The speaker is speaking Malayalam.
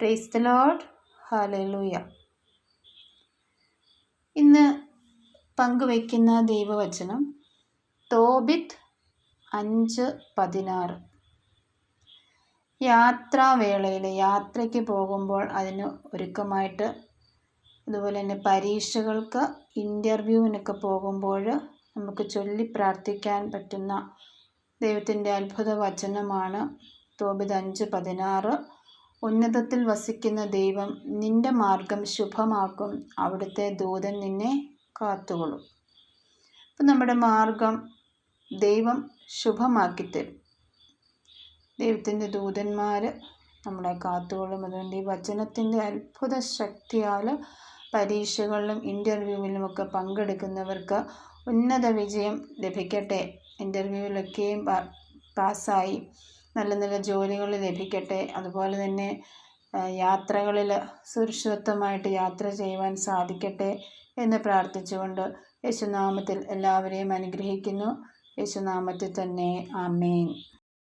പ്രൈസ് ദ ലോഡ് ഹാലൂയ ഇന്ന് പങ്കുവയ്ക്കുന്ന ദൈവവചനം തോബിത്ത് അഞ്ച് പതിനാറ്. യാത്രാവേളയിൽ യാത്രയ്ക്ക് പോകുമ്പോൾ അതിന് ഒരുക്കമായിട്ട് അതുപോലെ തന്നെ പരീക്ഷകൾക്ക് ഇന്റർവ്യൂവിനൊക്കെ പോകുമ്പോൾ നമുക്ക് ചൊല്ലി പ്രാർത്ഥിക്കാൻ പറ്റുന്ന ദൈവത്തിന്റെ അത്ഭുത വചനമാണ് തോബിത് അഞ്ച് പതിനാറ്. ഉന്നതത്തിൽ വസിക്കുന്ന ദൈവം നിന്റെ മാർഗം ശുഭമാക്കും. അവിടുത്തെ ദൂതൻ നിന്നെ കാത്തുകൊള്ളും. അപ്പം നമ്മുടെ മാർഗം ദൈവം ശുഭമാക്കി തരും ദൈവത്തിന്റെ ദൂതന്മാർ നമ്മളെ കാത്തുകൊള്ളും. അതുകൊണ്ട് ഈ വചനത്തിന്റെ അത്ഭുത ശക്തിയാൽ പരീക്ഷകളിലും ഇന്റർവ്യൂവിലുമൊക്കെ പങ്കെടുക്കുന്നവർക്ക് ഉന്നത വിജയം ലഭിക്കട്ടെ. ഇന്റർവ്യൂവിലൊക്കെയും പാസ്സായി. നല്ല നല്ല ജോലികൾ ലഭിക്കട്ടെ. അതുപോലെ തന്നെ യാത്രകളിൽ സുരക്ഷിതത്വമായിട്ട് യാത്ര ചെയ്യുവാൻ സാധിക്കട്ടെ എന്ന് പ്രാർത്ഥിച്ചുകൊണ്ട് യേശുനാമത്തിൽ എല്ലാവരെയും അനുഗ്രഹിക്കുന്നു. യേശുനാമത്തിൽ തന്നെ ആമേൻ.